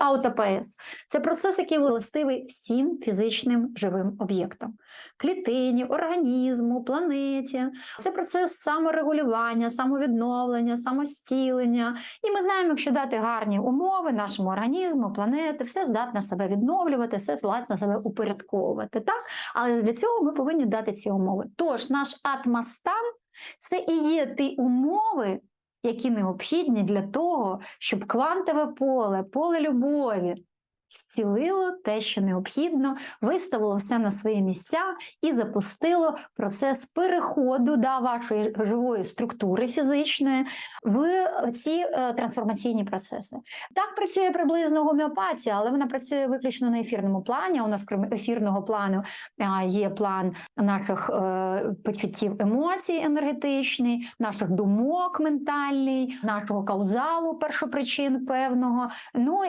аутопоез це процес, який властивий всім фізичним живим об'єктам: клітині, організму, планеті. Це процес саморегулювання, самовідновлення, самостілення. І ми знаємо, якщо дати гарні умови нашому організму, планети, все здатне себе відновлювати, все здатне себе упорядковувати. Так? Але для цього ми повинні дати ці умови. Тож наш атмостан це і є ті умови, які необхідні для того, щоб квантове поле, поле любові зцілило те, що необхідно, виставило все на свої місця і запустило процес переходу да, вашої живої структури фізичної в ці е, трансформаційні процеси. Так працює приблизно гомеопатія, але вона працює виключно на ефірному плані. У нас крім ефірного плану є план наших е, почуттів емоцій енергетичний, наших думок ментальний, нашого каузалу першопричин певного. Ну